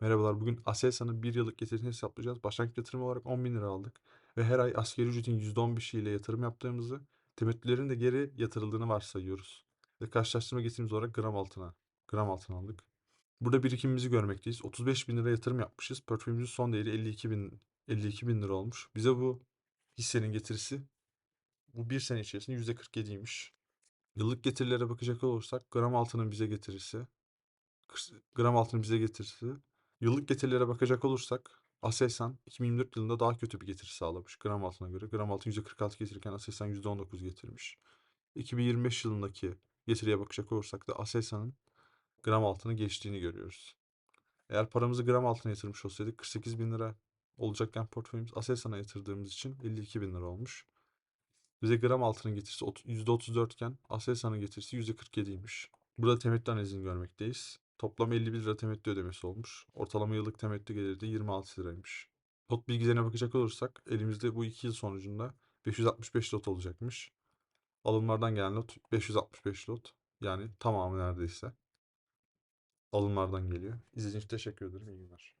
Merhabalar, bugün Aselsan'ın 1 yıllık getirisini hesaplayacağız. Başlangıç yatırımı olarak 10.000 lira aldık ve her ay asgari ücretin %15'i ile yatırım yaptığımızı, temettülerin de geri yatırıldığını varsayıyoruz. Ve karşılaştırma getirimiz olarak gram altına, gram altın aldık. Burada birikimimizi görmekteyiz. 35 bin lira yatırım yapmışız. Portföyümüzün son değeri 52 bin, 52 bin lira olmuş. Bize bu hissenin getirisi bu bir sene içerisinde %47'ymiş. Yıllık getirilere bakacak olursak gram altının bize getirisi, gram altının bize getirisi Yıllık getirilere bakacak olursak Aselsan 2024 yılında daha kötü bir getiri sağlamış gram altına göre. Gram altın %46 getirirken Aselsan %19 getirmiş. 2025 yılındaki getiriye bakacak olursak da Aselsan'ın gram altını geçtiğini görüyoruz. Eğer paramızı gram altına yatırmış olsaydık 48 bin lira olacakken portföyümüz Aselsan'a yatırdığımız için 52 bin lira olmuş. Bize gram altının getirisi %34 iken Aselsan'ın getirisi %47'ymiş. Burada temettü analizini görmekteyiz. Toplam 51 lira temettü ödemesi olmuş. Ortalama yıllık temettü geliri de 26 liraymış. Lot bilgilerine bakacak olursak elimizde bu 2 yıl sonucunda 565 lot olacakmış. Alımlardan gelen lot 565 lot. Yani tamamı neredeyse alımlardan geliyor. İzlediğiniz için teşekkür ederim. İyi günler.